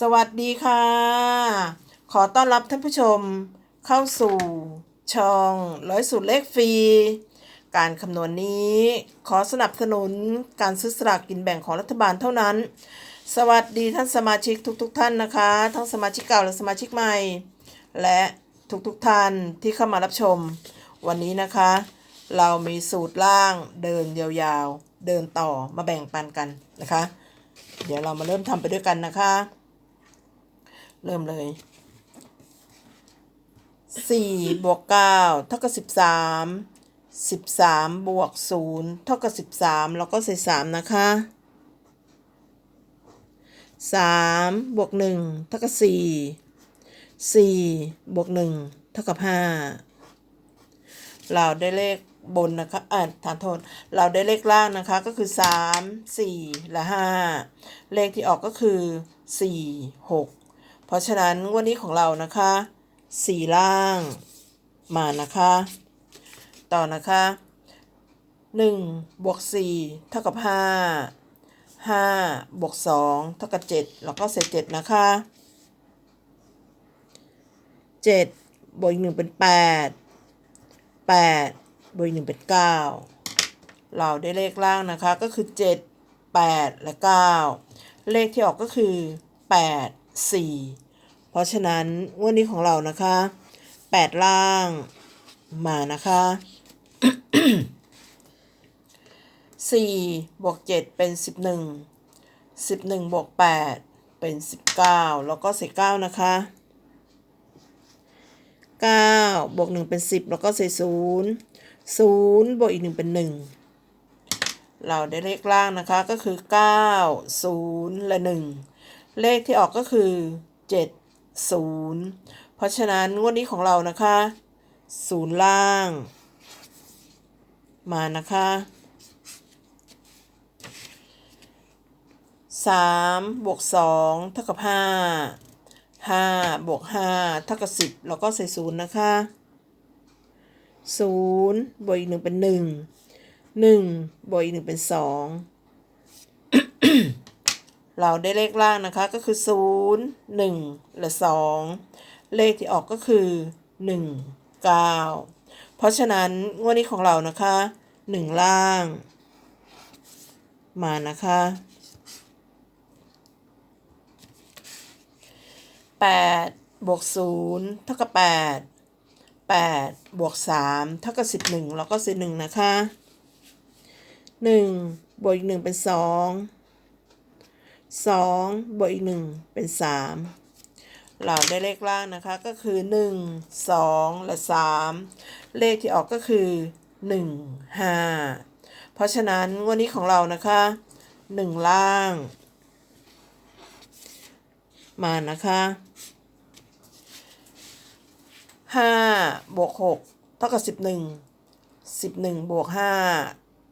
สวัสดีค่ะ ขอต้อนรับท่านผู้ชมเข้าสู่ช่องร้อยสูตรเลขฟรี การคำนวณนี้ ขอสนับสนุนการซื้อสลากกินแบ่งของรัฐบาลเท่านั้น สวัสดีท่านสมาชิกทุกๆทท่านนะคะ ทั้งสมาชิกเก่าและสมาชิกใหม่ และทุกๆทท่านที่เข้ามารับชม วันนี้นะคะ เรามีสูตรล่างเดินยาวๆ เดินต่อมาแบ่งปันกันนะคะ เดี๋ยวเรามาเริ่มทำไปด้วยกันนะคะ เริ่มเลยสี่บวกเก้าเท่ากับสิบสามสิบสามบวกศูนย์เท่ากับสิบสามแล้วก็ใส่สามนะคะสามบวกหนึ่งเท่ากับสี่สี่บวกหนึ่งเท่ากับห้าเราได้เลขบนนะคะอ่าฐานโทษเราได้เลขล่างนะคะก็คือสามสี่และห้าเลขที่ออกก็คือสี่หก ราะฉะนั้นวันนี้ของเรานะคะสี่ล่างมานะคะ ต่อนะคะหนึ่งบวกสี่เท่ากับห้าห้าบวกสองเท่ากับเจ็ดแล้วก็เศษเจ็ดนะคะเจ็ดบวกอีกหนึ่งเป็นแปดแปดบวกอีกหนึ่งเป็นเก้าเราได้เลขล่างนะคะก็คือเจ็ดแปดและเก้าเลขที่ออกก็คือแปด4 เพราะฉะนั้นงวันนี้ของเรานะคะ8ล่างมานะคะ4บวก7เป็น11 11บวก8เป็น19แล้วก็ใส่9นะคะ9บวก1เป็น10แล้วก็ใส่0 0บวกอีก1เป็น1เราได้เลขล่างนะคะก็คือ9 0และ1เลขที่ออกก็คือ7 0 เพราะฉะนั้นงวดนี้ของเรานะคะศูนย์ล่าง มานะคะสามบวกสองเท่ากับห้าห้าบวกห้าเท่ากับสิบแล้วก็ใส่ศูนย์นะคะศูนย์บวกอีกหนึ่งเป็นหนึ่งหนึ่งบวกอีกหนึ่งเป็นสอง เราได้เลขล่างนะคะก็คือ 0 1 และ 2 เลขที่ออกก็คือ 1 9 เพราะฉะนั้นงวดนี้ของเรานะคะ 1 ล่าง มานะคะ 8 บวก 0 เท่ากับ 8 8 บวก 3 เท่ากับ 11 แล้วก็11 นะคะ 1 บวกอีก 1 เป็น 2 สองบวกอีกหนึ่งเป็นสามเราได้เลขล่างนะคะก็คือหนึ่งสองและสามเลขที่ออกก็คือหนึ่งห้าเพราะฉะนั้นงวันนี้ของเรานะคะหนึ่งล่าง มานะคะห้าบวกหกเท่ากับสิบหนึ่งสิบหนึ่งบวกห้า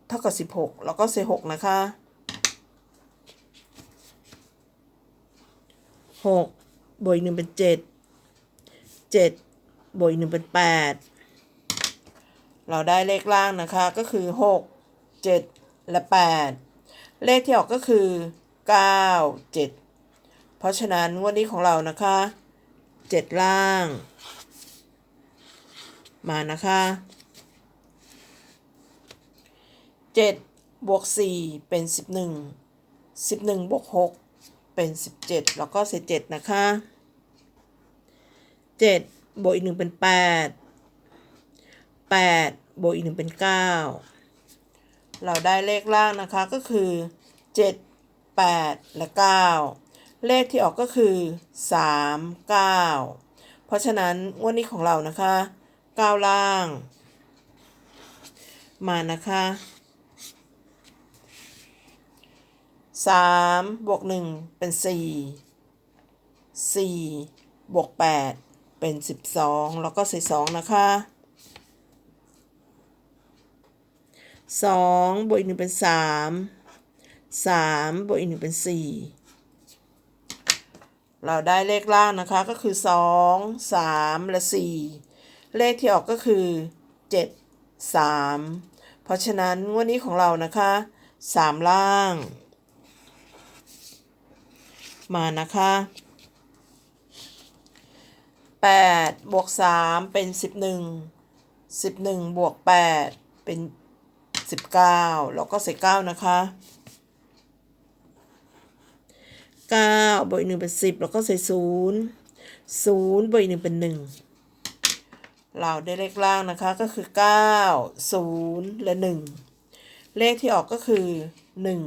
เท่ากับสิบหกแล้วก็เศษหกนะคะ หกบวกอีกหนึ่งเป็นเจ็ดเจ็ดบวกอีกหนึ่งเป็นแปดเราได้เลขล่างนะคะก็คือหกเจ็ดและแปดเลขที่ออกก็คือเก้าเจ็ดเพราะฉะนั้นงวันนี้ของเรานะคะเจ็ดล่าง มานะคะเจ็ดบวกสี่เป็นสิบหนึ่งสิบหนึ่งบวกหก เป็น 17 แล้วก็เศษ7นะคะ 7 บวกอีก 1 เป็น 8 8 บวกอีก 1 เป็น 9 เราได้เลขล่างนะคะก็คือ 7 8 และ 9 เลขที่ออกก็คือ 3 9 เพราะฉะนั้นงวันนี้ของเรานะคะ 9 ล่าง มานะคะ สามบวกหนึ่งเป็นสี่สี่บวกแปดเป็นสิบสองแล้วก็ใส่สองนะคะสองบวกอีกหนึ่งเป็นสามสามบวกอีกหนึ่งเป็นสี่เราได้เลขล่างนะคะก็คือสองสามและสี่เลขที่ออกก็คือเจ็ดสามเพราะฉะนั้นงวดนี้ของเรานะคะสามล่าง มานะคะแปดบวกสามเป็นสิบหนึ่งสิบหนึ่งบวกแปดเป็นสิบเก้าแล้วก็ใส่เก้านะคะเก้าบวกอีกหนึ่งเป็นสิบแล้วก็ใส่ศูนย์ศูนย์บวกอีกหนึ่งเป็นหนึ่งเราได้เลขล่างนะคะก็คือเก้าศูนย์และหนึ่งเลขที่ออกก็คือหนึ่ง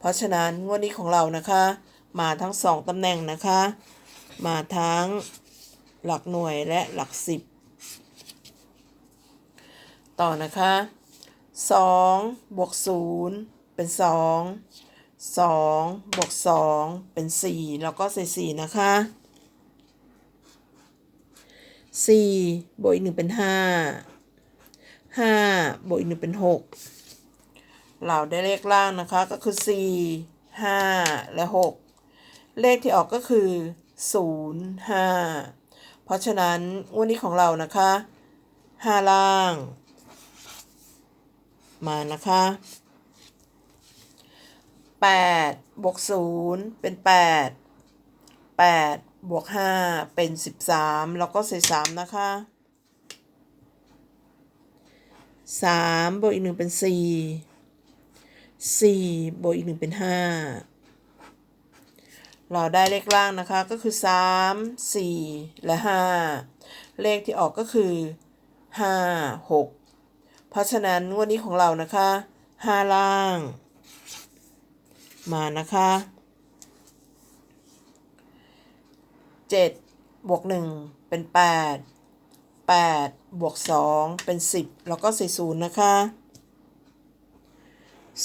เพราะฉะนั้นงวดนี้ของเรานะคะ มาทั้งสองตำแหน่งนะคะ มาทั้งหลักหน่วยและหลักสิบต่อนะคะสองบวกศูนย์เป็นสองสองบวกสองเป็นสี่แล้วก็ใส่สี่นะคะสี่บวกอีกหนึ่งเป็นห้าห้าบวกอีกหนึ่งเป็นหก เราได้เลขล่างนะคะก็คือสี่ห้าและหกเลขที่ออกก็คือ 0 5 เพราะฉะนั้นงวดนี้ของเรานะคะ 5 ล่าง มานะคะ 8 บวก 0 เป็น 8 8 บวก 5 เป็น 13 แล้วก็ใส่ 3 นะคะ 3 บวกอีก 1 เป็น 4 4บวกอีก1เป็น 5 เราได้เลขล่างนะคะก็คือ 3 4 และ 5 เลขที่ออกก็คือ 5 6 เพราะฉะนั้นงวันนี้ของเรานะคะ 5 ล่าง มานะคะ 7 บวก 1 เป็น 8 8 บวก 2 เป็น 10 แล้วก็ใส่0นะคะ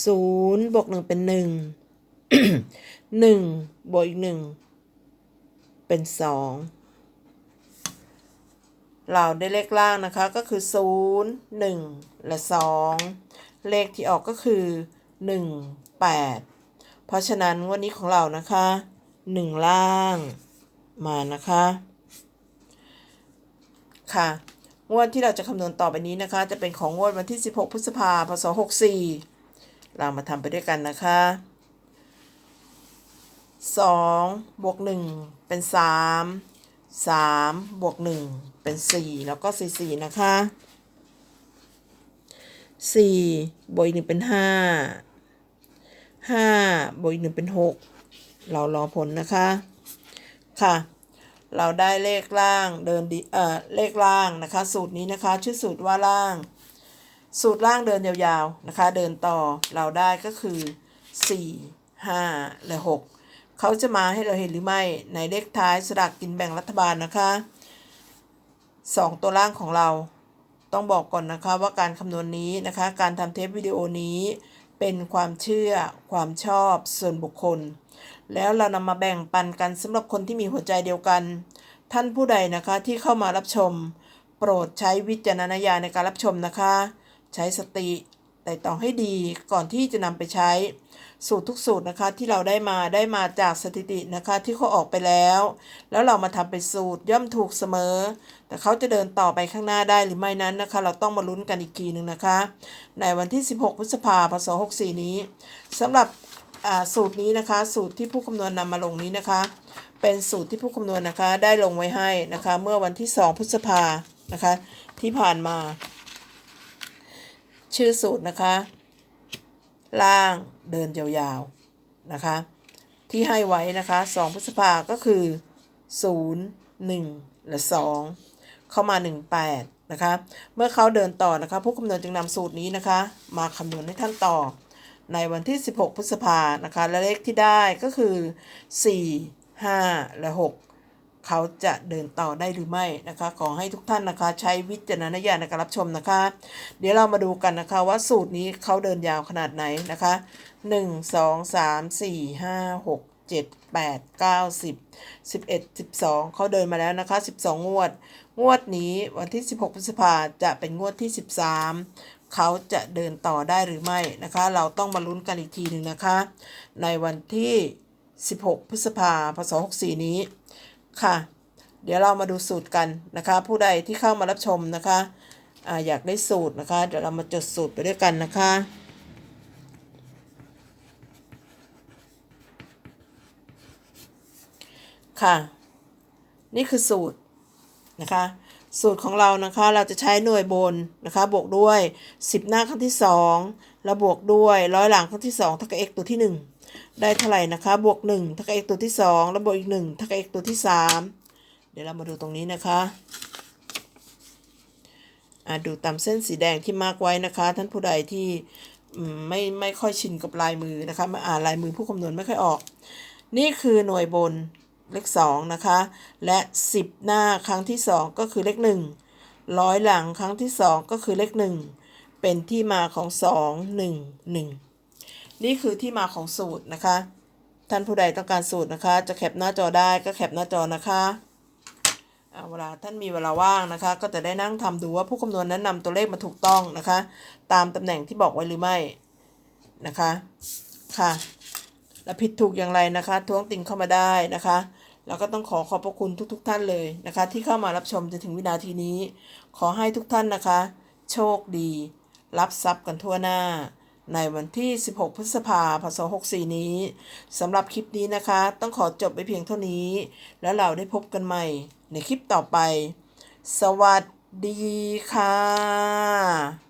0บวก1เป็น1หนึ่งบวกอีกหนึ่งเป็นสองเราได้เลขล่างนะคะก็คือศูนย์หนึ่งและสองเลขที่ออกก็คือหนึ่งแปดเพราะฉะนั้นงวันนี้ของเรานะคะหนึ่งล่างมานะคะค่ะงวดที่เราจะคำนวณต่อไปนี้นะคะ จะเป็นของงวดวันที่ 16 พฤษภาคมพศ 64 เรามาทำไปด้วยกันนะคะสองบวกหนึ่งเป็นสามสามบวกหนึ่งเป็นสี่แล้วก็สี่สี่นะคะสี่บวกอีกหนึ่งเป็นห้าห้าบวกอีกหนึ่งเป็นหกเรารอผลนะคะ ค่ะ เราได้เลขล่างเดินดีเอ่อเลขล่างนะคะ สูตรนี้นะคะ ชื่อสูตรว่าล่าง สูตรล่างเดินยาวๆนะคะ เดินต่อเราได้ก็คือสี่ห้าและหกเขาจะมาให้เราเห็นหรือไม่ในเลขท้ายสลากกินแบ่งรัฐบาลนะคะสองตัวล่างของเราต้องบอกก่อนนะคะว่าการคำนวณนนี้นะคะ การทำเทปวิดีโอนี้เป็นความเชื่อความชอบส่วนบุคคล แล้วเรานำมาแบ่งปันกันสำหรับคนที่มีหัวใจเดียวกัน ท่านผู้ใดนะคะที่เข้ามารับชม โปรดใช้วิจารณญาณในการรับชมนะคะ ใช้สติแต่ต้องให้ดีก่อนที่จะนำไปใช้ สูตรทุกสูตรนะคะที่เราได้มาได้มาจากสถิตินะคะที่เขาออกไปแล้ว แล้วเรามาทำเป็นสูตรย่อมถูกเสมอ แต่เขาจะเดินต่อไปข้างหน้าได้หรือไม่นั้นนะคะ เราต้องมาลุ้นกันอีกทีหนึ่งนะคะ ในวันที่ 16 พฤษภาคมพศ64นี้สำหรับสูตรนี้นะคะ สูตรที่ผู้คำนวณนำมาลงนี้นะคะ เป็นสูตรที่ผู้คำนวณนะคะได้ลงไว้ให้นะคะ เมื่อวันที่ 2 พฤษภานะคะที่ผ่านมา ชื่อสูตรนะคะ ล่างเดินยาวๆนะคะ ที่ให้ไว้นะคะ2พฤษภาก็คือ 0 1 และ 2 เข้ามา 18 นะคะ เมื่อเขาเดินต่อนะคะ ผู้คำนวณจึงนำสูตรนี้นะคะ มาคำนวณให้ท่านต่อในวันที่ 16 พฤษภานะคะ และเลขที่ได้ก็คือ 4 5 และ 6 เขาจะเดินต่อได้หรือไม่นะคะ ขอให้ทุกท่านนะคะใช้วิจารณญาณในการรับชมนะคะ เดี๋ยวเรามาดูกันนะคะว่าสูตรนี้เขาเดินยาวขนาดไหนนะคะ 1 2 3 4 5 6 7 8 9 10 11 12 เขาเดินมาแล้วนะคะ 12 งวด งวดนี้วันที่ 16 พฤษภาจะเป็นงวดที่ 13 เขาจะเดินต่อได้หรือไม่นะคะ เราต้องมาลุ้นกันอีกทีหนึ่งนะคะ ในวันที่ 16 พฤษภาพศ 64 นี้ ค่ะ เดี๋ยวเรามาดูสูตรกันนะคะ ผู้ใดที่เข้ามารับชมนะคะออยากได้สูตรนะคะ เดี๋ยวเรามาจดสูตรไปด้วยกันนะคะค่ะ นี่คือสูตรนะคะ สูตรของเรานะคะเราจะใช้หน่วยบนนะคะ บวกด้วย 10 หน้าครั้งที่ 2 แล้วบวกด้วยร้อยหลังครั้งที่ 2 เท่ากับ x ตัวที่ 1 ได้เท่าไหร่นะคะ บวก1เท่ากับ x ตัวที่ 2 แล้วบวกอีก1เท่ากับ x ตัวที่ 3 เดี๋ยวเรามาดูตรงนี้นะคะอ่าดูตามเส้นสีแดงที่มาร์กไว้นะคะ ท่านผู้ใดที่ไม่ไม่ค่อยชินกับลายมือนะคะมาอ่านลายมือผู้คำนวณไม่ค่อยออก นี่คือหน่วยบนเลข2นะคะ และ 10 หน้าครั้งที่ 2 ก็คือเลข1ร้อยหลังครั้งที่ 2 ก็คือเลข 1 เป็นที่มาของ 2 1 1 นี่คือที่มาของสูตรนะคะ ท่านผู้ใดต้องการสูตรนะคะ จะแคปหน้าจอได้ก็แคปหน้าจอนะคะอ่าเวลาท่านมีเวลาว่างนะคะ ก็จะได้นั่งทำดูว่าผู้คำนวณนั้นนำตัวเลขมาถูกต้องนะคะ ตามตำแหน่งที่บอกไว้หรือไม่นะคะค่ะและผิดถูกอย่างไรนะคะ ท้วงติงเข้ามาได้นะคะแล้วก็ต้องขอขอบพระคุณทุก ๆทท่านเลยนะคะ ที่เข้ามารับชมจนถึงวินาทีนี้ ขอให้ทุกท่านนะคะ โชคดี รับทรัพย์กันทั่วหน้า ในวันที่ 16 พฤษภาพศ64 นี้สำหรับคลิปนี้นะคะ ต้องขอจบไปเพียงเท่านี้ แล้วเราได้พบกันใหม่ในคลิปต่อไป สวัสดีค่ะ